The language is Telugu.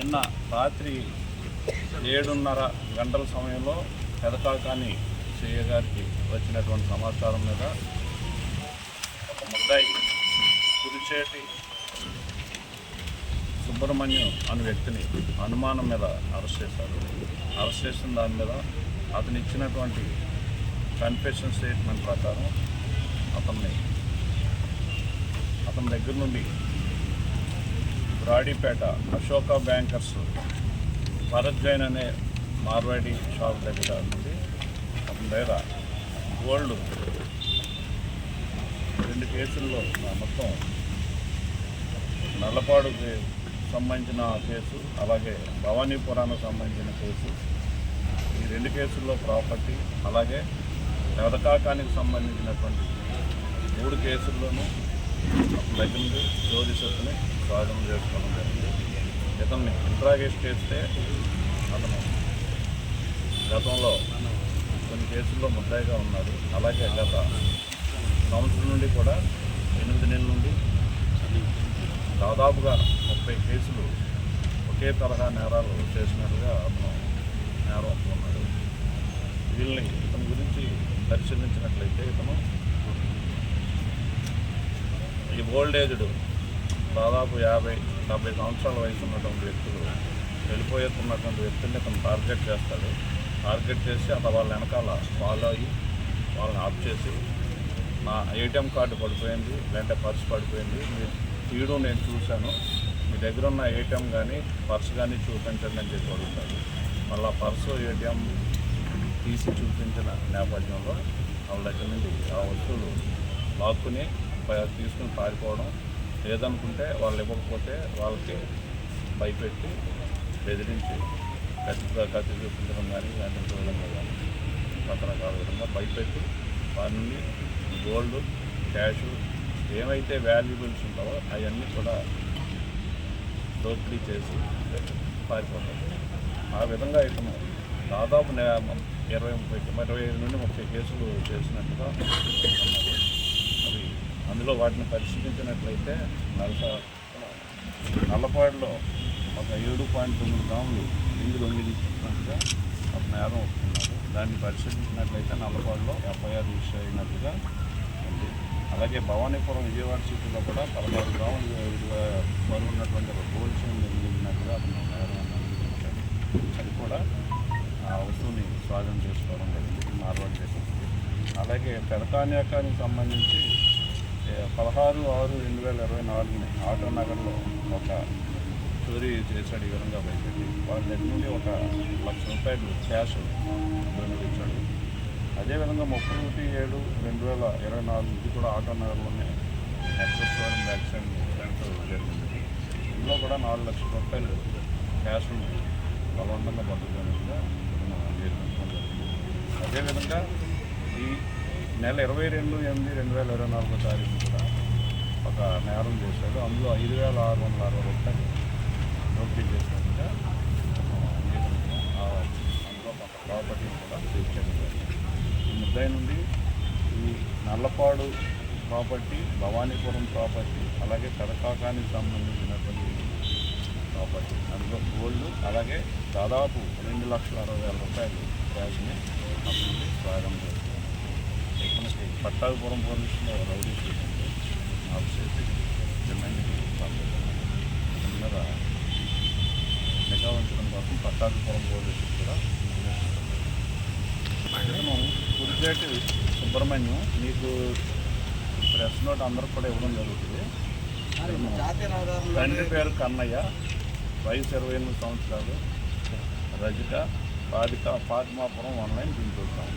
నిన్న రాత్రి ఏడున్నర గంటల సమయంలో పెదకాకాని సీఏ గారికి వచ్చినటువంటి సమాచారం మీద ఒక ముద్దాయి కురిచేటి సుబ్రహ్మణ్యం అనే వ్యక్తిని అనుమానం మీద అరెస్ట్ చేశారు. అరెస్ట్ చేసిన దాని మీద అతను ఇచ్చినటువంటి కన్ఫెషన్ స్టేట్మెంట్ ప్రకారం అతన్ని అతని దగ్గర నుండి రాడిపేట అశోక బ్యాంకర్స్ భరత్ జైన్ అనే మార్వాడి షాప్ దగ్గర నుండి అతని దగ్గర గోల్డ్ రెండు కేసుల్లో మొత్తం నల్లపాడుకి సంబంధించిన కేసు అలాగే భవానీపురానికి సంబంధించిన కేసు. ఈ రెండు కేసుల్లో ప్రాపర్టీ అలాగే వెదకాకానికి సంబంధించినటువంటి మూడు కేసుల్లోనూ అతని దగ్గర నుండి చోరీ స్వాధీనం చేసుకోవడం జరిగింది. ఇతన్ని ఇంట్రాగేట్ చేస్తే అతను గతంలో కొన్ని కేసుల్లో ముద్దాయిగా ఉన్నాడు. అలాగే గత సంవత్సరం నుండి కూడా ఎనిమిది నెలల నుండి దాదాపుగా ముప్పై కేసులు ఒకే తరహా నేరాలు చేసినట్టుగా అతను నేరం ఉన్నాడు వీళ్ళని ఇతని గురించి పరిశీలించినట్లయితే ఇతను ఈ ఓల్డ్ ఏజ్డ్ దాదాపు యాభై డెబ్బై సంవత్సరాల వయసు ఉన్నటువంటి వ్యక్తులు వెళ్ళిపోయేస్తున్నటువంటి వ్యక్తుల్ని అతను టార్గెట్ చేస్తాడు. టార్గెట్ చేసి అట్లా వాళ్ళ వెనకాల ఫాలో అయ్యి వాళ్ళని ఆఫ్ చేసి నా ఏటీఎం కార్డు పడిపోయింది లేదంటే పర్స్ పడిపోయింది మీ తీయడం నేను చూశాను మీ దగ్గర ఉన్న ఏటీఎం కానీ పర్స్ కానీ చూపించండి అని చెప్పి అడుగుతాడు. మళ్ళీ పర్సు ఏటీఎం తీసి చూపించిన నేపథ్యంలో వాళ్ళ దగ్గర నుండి ఆ వస్తువులు లాక్కుని తీసుకుని పారిపోవడం లేదనుకుంటే వాళ్ళు ఇవ్వకపోతే వాళ్ళకి భయపెట్టి బెదిరించి కత్తి కత్తి చూపించడం కానీ లేదంటే విధంగా కానీ రకరకాల విధంగా భయపెట్టి వారి నుండి గోల్డ్ క్యాష్ ఏమైతే వాల్యుబుల్స్ ఉంటావో అవన్నీ కూడా దోపిడీ చేసి పారిపోతాడు ఆ విధంగా ఇతను దాదాపు ఇరవై ముప్పై ఇరవై ఐదు నుండి ముప్పై కేసులు చేసినట్టుగా అందులో వాటిని పరిశీలించినట్లయితే నలస నల్లపాడులో ఒక ఏడు పాయింట్ తొమ్మిది గ్రాములు ఇందులో ఇచ్చినట్టుగా ఒక నేరం ఒప్పుకున్నారు. దాన్ని పరిశీలించినట్లయితే నల్లపాడులో ఎఫ్ఐఆర్ రిజిస్టర్ అయినట్టుగా ఉంది. అలాగే భవానీపురం విజయవాడ సిటీలో కూడా పదహారు గ్రాములు బరువు ఉన్నటువంటి ఒక గోల్డ్ చైన్ నిర్మించినట్టుగా అతను నేరం అది కూడా ఆ వస్తువుని స్వాధీనం చేసుకోవడం జరిగింది. మార్వాడి దేశం అలాగే పెడతాన్యాకానికి సంబంధించి పదహారు ఆరు రెండు వేల ఇరవై నాలుగుని ఆటో నగర్లో ఒక చోరీ చేశాడు ఈ విధంగా భయపెట్టి వాళ్ళ దగ్గర నుండి ఒక లక్ష రూపాయలు క్యాష్ దొంగిలించాడు. అదేవిధంగా ముప్పై ఒకటి ఏడు రెండు వేల ఇరవై నాలుగు ఇది కూడా ఆటో నగర్లోనే నెక్సెస్ వారం యాక్సిడెంట్ జరిగింది. ఇందులో కూడా నాలుగు లక్షల రూపాయలు క్యాష్ను బలవంతంగా పట్టుకున్నట్టుగా జరిగింది. అదేవిధంగా ఈ నెల ఇరవై రెండు ఎనిమిది రెండు వేల ఇరవై నాలుగో తారీఖు కూడా ఒక నేరం చేశాడు. అందులో ఐదు వేల ఆరు వందల అరవై రూపాయలు నోటీ చేసినట్టుగా అందులో ప్రాపర్టీ కూడా సీజ్ ఈ ముద్దాయి నుండి ఈ నల్లపాడు ప్రాపర్టీ భవానీపురం ప్రాపర్టీ అలాగే కడకాకానికి సంబంధించినటువంటి ప్రాపర్టీ. అందులో గోల్డ్ అలాగే దాదాపు రెండు లక్షల అరవై వేల రూపాయలు క్యాష్ని అప్పుడు స్వాగతం చేస్తుంది పట్టాభిపురం పోలీసులో రౌడీ షీట్ ఉంది ఆఫ్ చేసి రిమైండ్కి మీద నిఘా ఉంచడం కోసం పట్టాభిపురం పోలీసులు కూడా నేను కురిచేటి సుబ్రహ్మణ్యం నీకు ప్రెస్ నోట్ అందరికి కూడా ఇవ్వడం జరుగుతుంది. తండ్రి పేరు కన్నయ్య వయసు ఇరవై ఎనిమిది సంవత్సరాలు. రజిక బాధిక ఫాతిమాపురం ఆన్లైన్ దించుతాము